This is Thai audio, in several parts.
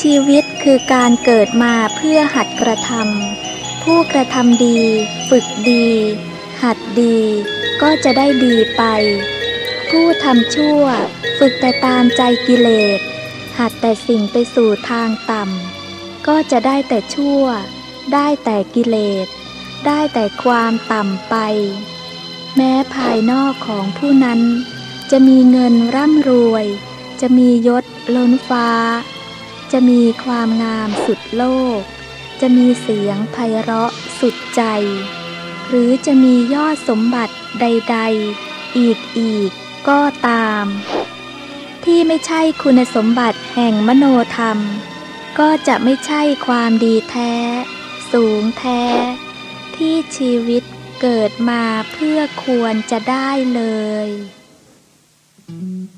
ชีวิตคือการเกิดมาเพื่อหัดกระทำผู้กระทำดี ฝึกดี หัดดี ก็จะได้ดีไป ผู้ทำชั่ว ฝึกแต่ตามใจกิเลส หัดแต่สิ่งไปสู่ทางต่ำก็จะได้แต่ชั่ว ได้แต่กิเลส ได้แต่ความต่ำไป แม้ภายนอกของผู้นั้น จะมีเงินร่ำรวย จะมียศล้นฟ้า จะมีความงามสุดโลก จะมีเสียงไพเราะสุดใจ หรือจะมียอดสมบัติใด ๆ อีกอีกก็ตาม ที่ไม่ใช่คุณสมบัติแห่งมโนธรรม ก็จะไม่ใช่ความดีแท้ สูงแท้ ที่ชีวิตเกิดมาเพื่อควรจะได้เลยชี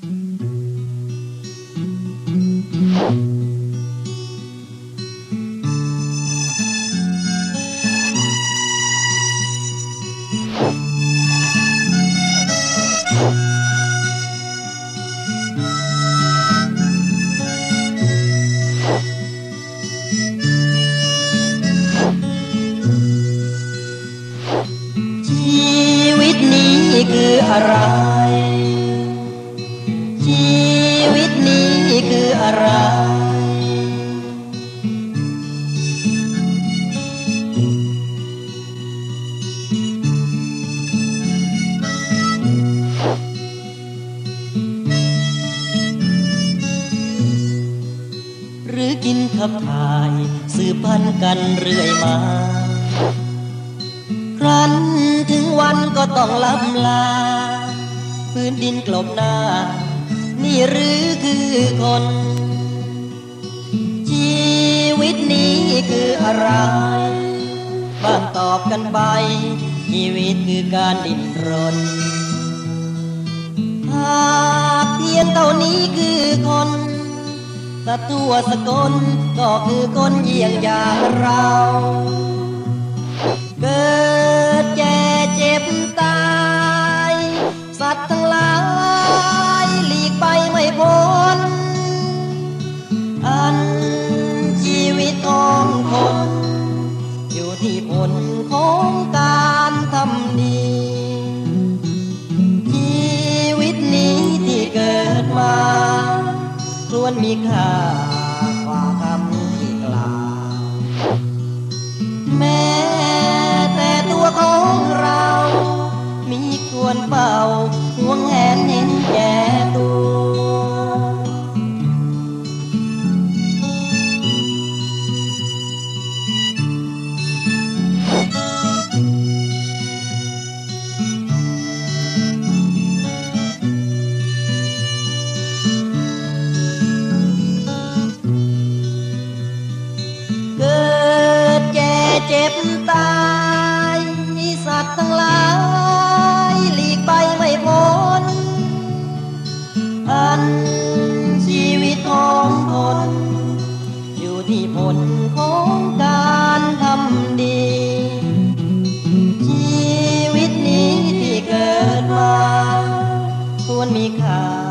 ขับถ่ายสืบพันกันเรื่อยมา ครั้นถึงวันก็ต้องลำลา พื้นดินกลบหน้า นี่หรือคือคน ชีวิตนี้คืออะไร บ้างตอบกันไป ชีวิตคือการดิ้นรนหากเพียงเท่านี้คือคน ตัวสกลก็คือคนเยี่ยงอย่างเรา ควรมีค่ากว่า ตายสัตว์ทั้งหลายหลีกไปไม่พ้นอันชีวิตของคนอยู่ที่ผลของการทำดี ชีวิตนี้ที่เกิดมาควรมีค่า